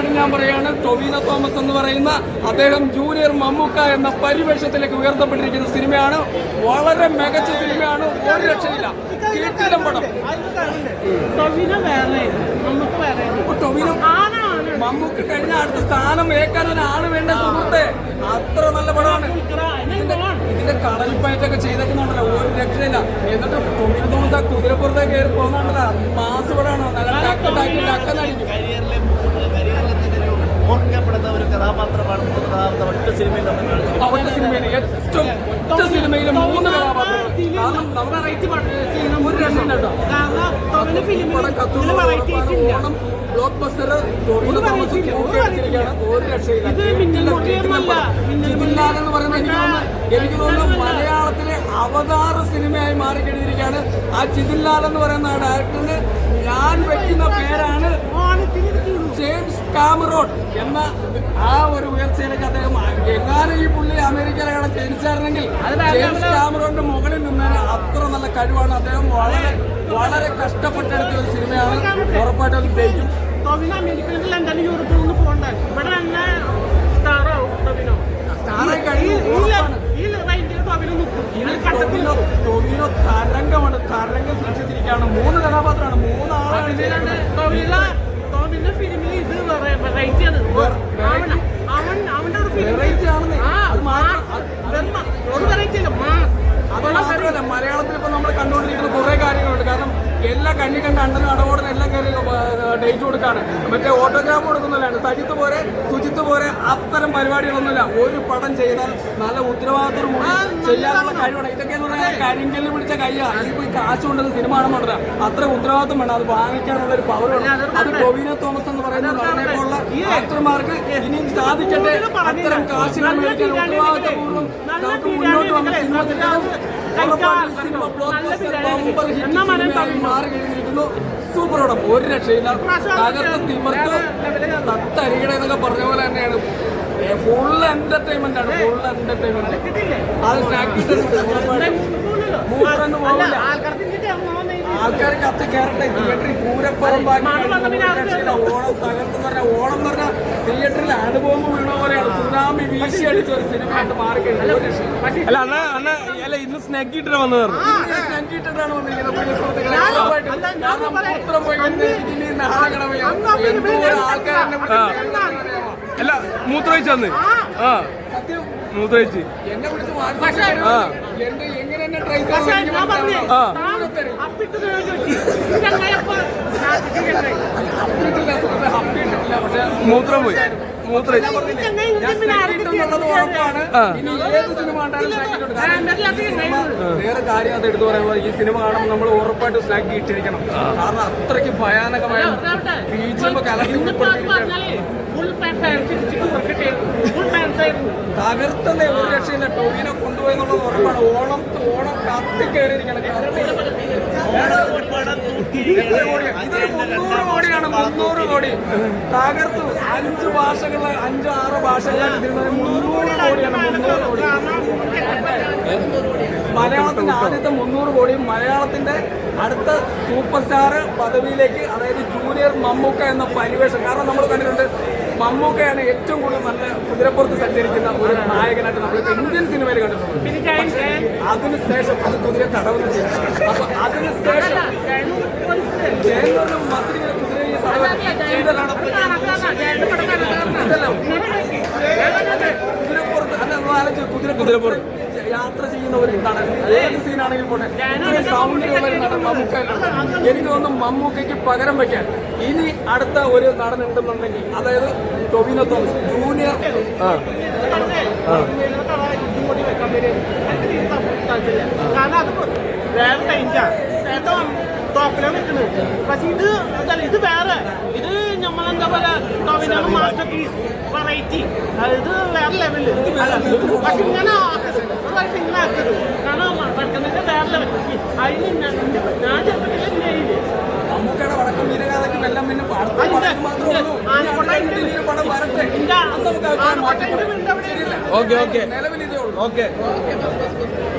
തീർച്ചയായിട്ടും ഞാൻ പറയുകയാണ്. ടൊവീന തോമസ് എന്ന് പറയുന്ന അദ്ദേഹം ജൂനിയർ മമ്മൂക്ക എന്ന പരിവേഷത്തിലേക്ക് ഉയർത്തപ്പെട്ടിരിക്കുന്ന സിനിമയാണ്. വളരെ മികച്ച സിനിമയാണ്. ഒരു ലക്ഷമില്ല കീർത്തിലം പടം ടൊവിനോ. മമ്മൂക്ക് കഴിഞ്ഞ അടുത്ത സ്ഥാനം ഏക്കാൻ ഒരാൾ വേണ്ട സുഹൃത്തെ. അത്ര നല്ല പടമാണ്. ഇതിന്റെ കടൽപ്പയറ്റൊക്കെ ചെയ്തേക്കുന്നുണ്ടല്ലോ. ഒരു രക്ഷയില്ല. എന്നിട്ട് തോമസ് ആ കുതിരപ്പുറത്തേക്ക് കയറി പോകുന്നുണ്ടല്ലോ. മാസ് പടമാണ്. നല്ല ടക്ക് ടക്ക് ടക്ക് കഥാപാത്രമാണ് മൂന്ന് കഥാപാത്രം ഒറ്റ സിനിമയിൽ നമ്മൾ അവരുടെ സിനിമയിൽ ഏറ്റവും ഒറ്റ സിനിമയിൽ മൂന്ന് കഥാപാത്രം ബ്ലോക്ക് ബസ്റ്റർ ഒരു രക്ഷയില്ല. ഇത് മിന്നൽ മുട്ടിയൊന്നുമല്ല. മിന്നൽ ജിതിൻലാൽ എന്ന് പറയുന്ന എനിക്ക് തോന്നുന്നു എനിക്ക് തോന്നുന്നു മലയാളത്തിലെ അവതാര സിനിമയായി മാറിക്കഴിഞ്ഞിരിക്കുകയാണ്. ആ ചിതില്ലാൽ എന്ന് പറയുന്ന ഡയറക്ടറിന് ഞാൻ വെക്കുന്ന പേരാണ്. ജെയിംസ് കാമറോൺ എന്ന ആ ഒരു ഉയർച്ചയിലേക്ക് അദ്ദേഹം എങ്ങാനും ഈ പുള്ളി അമേരിക്കയിലാണ് ജനിച്ചായിരുന്നെങ്കിൽ ജെയിംസ് കാമറോണിന്റെ മുകളിൽ നിന്ന് അത്ര നല്ല കഴിവാണ് അദ്ദേഹം. വളരെ വളരെ കഷ്ടപ്പെട്ടെടുത്ത ഒരു സിനിമയാണ്. ഉറപ്പായിട്ടും അത് ജയിക്കും. ടൊവിനോ അമേരിക്കയിൽ ലണ്ടനിൽ യൂറോപ്പിൽ ഒന്ന് പോകണ്ട. ഇവിടെ തന്നെ സ്റ്റാറാവും ടൊവിനോ. തരംഗമാണ് തരംഗം സൃഷ്ടിച്ചിരിക്കുകയാണ് മൂന്ന് കഥാപാത്രമാണ് മൂന്ന് ആളാണ് ആണ് അവൻ ഒരു മലയാളത്തിൽ ഇപ്പൊ നമ്മൾ കണ്ടുകൊണ്ടിരിക്കുന്ന കുറെ കാര്യങ്ങളുണ്ട് കാരണം എല്ലാ കണ്ണി കണ്ട അണ്ണനും അടവോടനും എല്ലാം കയറി ഡേറ്റ് കൊടുക്കാണ്. മറ്റേ ഓട്ടോഗ്രാഫ് കൊടുക്കുന്നതല്ലാണ് സജിത്ത് പോരെ സുജിത്ത് പോരെ അത്തരം പരിപാടികളൊന്നുമില്ല. ഒരു പടം ചെയ്താൽ നല്ല ഉത്തരവാദിത്വം ചെയ്യാനുള്ള കഴിവാണ്. ഇതൊക്കെ എന്ന് പറഞ്ഞാൽ കരിങ്കല്ല് പിടിച്ച കയ്യാണ് ഈ പോയി കാശ് കൊണ്ടത് സിനിമ ആണെന്ന് പറഞ്ഞാൽ അത്ര ഉത്തരവാദിത്വം വേണം. അത് വാങ്ങിക്കാനുള്ള ഒരു പവർ വേണം. അത് ടൊവിനോ തോമസ് എന്ന് പറയുന്ന നടനെപ്പോലുള്ള ആക്ടർമാർക്ക് ഇനിയും സാധിക്കട്ടെ. അത്തരം കാശുകൾ മേടിക്കാൻ ഉത്തരവാദിത്വപൂർവം നമുക്ക് മുന്നോട്ട് വന്ന സിനിമ മാറി കഴിഞ്ഞിരിക്കുന്നു. സൂപ്പർ പടം ഒരു രക്ഷയില്ല. തകർത്ത് തിമർത്ത് തത്തരികട എന്നൊക്കെ പറഞ്ഞ പോലെ തന്നെയാണ്. ഫുൾ എന്റർടൈൻമെന്റ് ആണ്. ഫുൾ എന്റർടൈൻമെന്റ് അത് സ്നാക്സ് മൂന്ന് പോകില്ല ആൾക്കാർക്ക് ഇങ്ങനെ ഇറങ്ങണമെന്ന് ഇത് ആൾക്കാർ കത്ത് കയറട്ടെ തിയേറ്ററിൽ പൂരപ്പുറമ്പാക്കി ഓണം തകർത്തെന്ന് പറഞ്ഞാൽ ഓണം എന്ന് പറഞ്ഞാൽ തിയേറ്ററിൽ അനുഭവം വീണ പോലെയാണ്. സുനാമി വീശി അടിച്ച ഒരു സിനിമയായിട്ട് മാറിക്കഴിഞ്ഞു അല്ല അന്ന് അന്ന് അല്ല ഇന്ന് സ്നാക്ക് ഇട്ടിട്ട് വന്നത് ഇതിനെ സ്നഗ്ഗിട്ടിട്ടാണ് വന്നിരിക്കുന്നത് വിളിച്ച് അല്ല മൂത്രമൊഴിച്ചു വന്ന്. ആ. സത്യം. മൂത്രമൊഴിച്ച് എന്നെ വിളിച്ച് ആ. മൂത്രം പോയി വേറെ കാര്യം അത് എടുത്തു പറയുമ്പോൾ ഈ സിനിമ കാണുമ്പോൾ നമ്മൾ ഉറപ്പായിട്ട് സ്നാക്ക് ഇട്ടിരിക്കണം. കാരണം അത്രയ്ക്ക് ഭയാനകമായ കലക്കി ഉൾപ്പെടുത്തിയിരിക്കുകയാണ്. തകർത്തന്നെ ഒരു രക്ഷയില്ല. ടോവിനെ കൊണ്ടുപോയി മുന്നൂറ് കോടി. തകർത്തു. അഞ്ച് ഭാഷകളിൽ അഞ്ച് ആറ് ഭാഷകളിലാണ് മുന്നൂറ് കോടിയാണ് മലയാളത്തിന്റെ ആദ്യത്തെ മുന്നൂറ് കോടിയും മലയാളത്തിന്റെ അടുത്ത സൂപ്പർ സ്റ്റാർ പദവിയിലേക്ക് അതായത് ജൂനിയർ മമ്മൂക്ക എന്ന പരിവേഷം. കാരണം നമ്മൾ കണ്ടിട്ടുണ്ട് മമ്മൂക്കയാണ് ഏറ്റവും കൂടുതൽ നല്ല കുതിരപ്പുറത്ത് സഞ്ചരിക്കുന്ന ഒരു നായകനായിട്ട് നമ്മൾ ഇന്ത്യൻ സിനിമയിൽ കണ്ടിട്ടുണ്ട് അതിനുശേഷം അത് കുതിര തടവുന്ന അപ്പൊ അതിനുശേഷം മസിലിങ്ങനെ കുതിരയെ തടവുന്ന ചെയ്തതാണ് ഇതല്ല കുതിരപ്പുറത്ത് അല്ല ആലോചിച്ച് കുതിര കുതിരപ്പുറത്ത് യാത്ര ചെയ്യുന്ന ഒരു നടൻ ഏത് സീനാണെങ്കിൽ പോട്ടെ. ഇത്രയും സൗന്ദര്യമുള്ള ഒരു നടൻ മമ്മൂക്കായിട്ടാണ് എനിക്ക് തോന്നുന്നു മമ്മൂക്കയ്ക്ക് പകരം വെക്കാൻ ഇനി അടുത്ത ഒരു നടൻ ഉണ്ടെന്നുണ്ടെങ്കിൽ അതായത് ടൊവിനോ തോമസ് ജൂനിയർ. കാരണം അത് വേറെ ഏറ്റവും ടോപ്പിലാണ് നിൽക്കുന്നത്. പക്ഷെ ഇത് ഇത് വേറെ. ഇത് നമ്മളെന്താ പറയാ? ടോവിനാണ് മാസ്റ്റർ പീസ് വെറൈറ്റി ഇത് വേറെ ലെവൽ പക്ഷെ ഇങ്ങനെ ആക്കരുത്. ഇങ്ങനെ ആക്കരുത്. കാരണം വടക്കുന്നതിന്റെ വേറെ ലെവൽ അതിന് ഞാൻ ചെറുപ്പത്തിലെ ഇങ്ങനെ മമ്മൂക്കയുടെ വടക്കം വീരഗാഥയ്ക്കും എല്ലാം പിന്നെ? ഓക്കെ ഓക്കെ നിലവിൽ ഇതേ ഉള്ളൂ. ഓക്കെ.